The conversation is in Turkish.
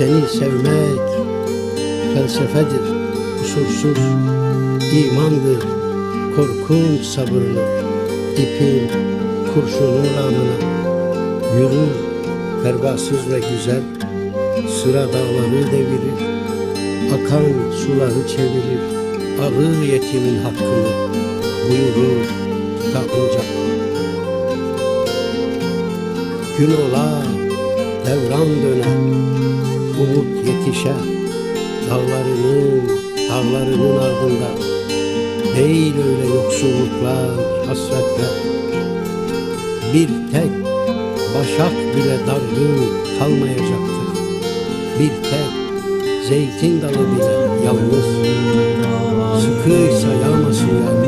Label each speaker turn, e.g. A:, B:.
A: Seni sevmek felsefedir, kusursuz imandır. Korkunç sabırlı, ipin kurşunun namına yürür pervasız ve güzel. Sıra dağları devirir, akan suları çevirir. Alır yetimin hakkını, buyurur kitabınca. Gün ola, devran döner, umut yetişer. Dağlarının, dağlarının ardında değil öyle yoksulluklar, hasretler. Bir tek başak bile darlığı kalmayacaktır. Bir tek zeytin dalı bile yalnız. Sıkıysa yağmasın yani.